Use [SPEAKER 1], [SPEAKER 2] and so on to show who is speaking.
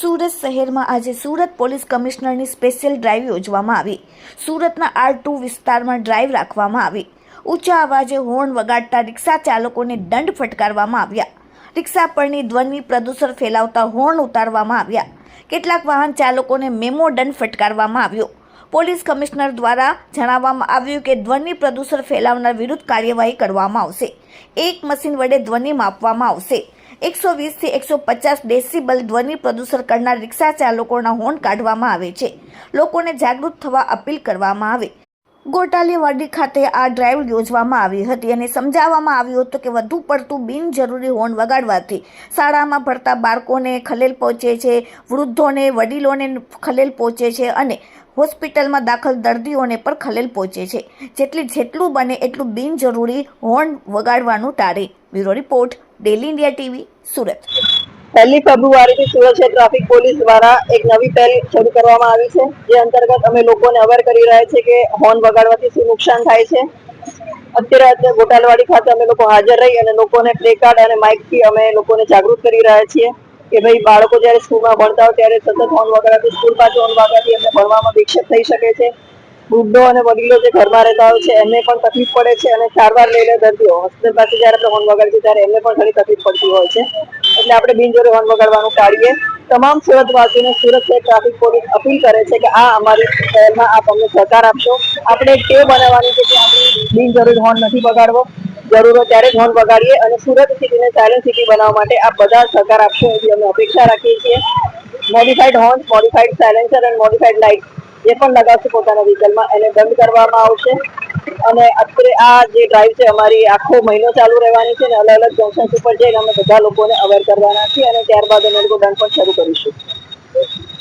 [SPEAKER 1] સુરત શહેરમાં આજે સુરત પોલીસ કમિશનરની સ્પેશિયલ ડ્રાઈવ યોજવામાં આવી. સુરતના આર ટુ વિસ્તારમાં ડ્રાઈવ રાખવામાં આવી. ઊંચા અવાજે હોર્ન વગાડતા રિક્ષા ચાલકોને દંડ ફટકારવામાં આવ્યા. રિક્ષા પરની ધ્વનિ પ્રદૂષણ ફેલાવતા હોર્ન ઉતારવામાં આવ્યા. કેટલાક વાહન ચાલકોને મેમો દંડ ફટકારવામાં આવ્યો. પોલીસ કમિશનર દ્વારા જણાવવામાં આવ્યું કે ધ્વનિ પ્રદૂષણ ફેલાવનાર વિરુદ્ધ કાર્યવાહી કરવામાં આવશે. એક મશીન વડે ધ્વનિ માપવામાં આવશે. એકસો વીસથી એકસો પચાસ ડેસિબલ ધ્વનિ પ્રદૂષણ કરનાર રિક્ષા ચાલકોના હોર્ન કાઢવામાં આવે છે. લોકોને જાગૃત થવા અપીલ કરવામાં આવે. ગોટાલીવાડી ખાતે આ ડ્રાઈવ યોજવામાં આવી હતી અને સમજાવવામાં આવ્યું હતું કે વધુ પડતું બિનજરૂરી હોર્ન વગાડવાથી શાળામાં ભણતા બાળકોને ખલેલ પહોંચે છે, વૃદ્ધોને, વડીલોને ખલેલ પહોંચે છે અને હોસ્પિટલમાં દાખલ દર્દીઓને પણ ખલેલ પહોંચે છે. જેટલી જેટલું બને એટલું બિનજરૂરી હોર્ન વગાડવાનું ટાળે. Bureau report daily India TV Surat
[SPEAKER 2] પહેલી ફેબ્રુઆરીથી સુરત શહેર ટ્રાફિક પોલીસ દ્વારા એક નવી પહેલ શરૂ કરવામાં આવી છે. જે અંતર્ગત અમે લોકોને અવેર કરી રહ્યા છે કે હોર્ન વગાડવાથી શું નુકસાન થાય છે. અત્યારે ગોટાલવાડી ખાતે અમે લોકો હાજર રહી અને લોકોને પ્લે કાર્ડ અને માઇકથી અમે લોકોને જાગૃત કરી રહ્યા છીએ કે ભાઈ, બાળકો જ્યારે સ્કૂલમાં ભણતા હોય ત્યારે સતત હોર્ન વગાડવાથી સ્કૂલ પાસે હોર્ન વગાડવાથી એમને ભણવામાં વિક્ષેપ થઈ શકે છે. વૃદ્ધો અને વડીલો જે ઘરમાં રહેતા હોય છે, એમને પણ તકલીફ પડે છે અને સારવાર લઈને દર્દીઓ. હોસ્પિટલ પાસે જ્યારે આપણે હોર્ન વગાડીએ ત્યારે એમને પણ ઘણી તકલીફ પડતી હોય છે. એટલે આપણે બિનજોરી હોર્ન વગાડવાનું ટાળીએ. તમામ સુરતવાસીઓને સુરત શહેર ટ્રાફિક પોલીસ અપીલ કરે છે કે આ અમારી શહેરમાં આપ અમને સહકાર આપશો. આપણે ટેવ બનાવવાની છે કે આપણે બિનજરૂરી હોર્ન નથી વગાડવો. જરૂર હોય ત્યારે જ હોર્ન વગાડીએ અને સુરત સિટીને સાયલન્ટ સિટી બનાવવા માટે આપ બધા સહકાર આપશો. એવી અમે અપેક્ષા રાખીએ છીએ. મોડિફાઈડ હોર્ન મોડિફાઈડ સાયલેન્સર અને મોડિફાઈડ લાઇટ જે પણ લગાવશે પોતાના વ્હીકલમાં એને દંડ કરવામાં આવશે. અને અત્યારે આ જે ડ્રાઈવ છે અમારી આખો મહિનો ચાલુ રહેવાની છે અને અલગ અલગ જંકશન ઉપર જઈને અમે બધા લોકોને અવેર કરવાના છીએ અને ત્યારબાદ અમે લોકો દંડ પણ શરૂ કરીશું.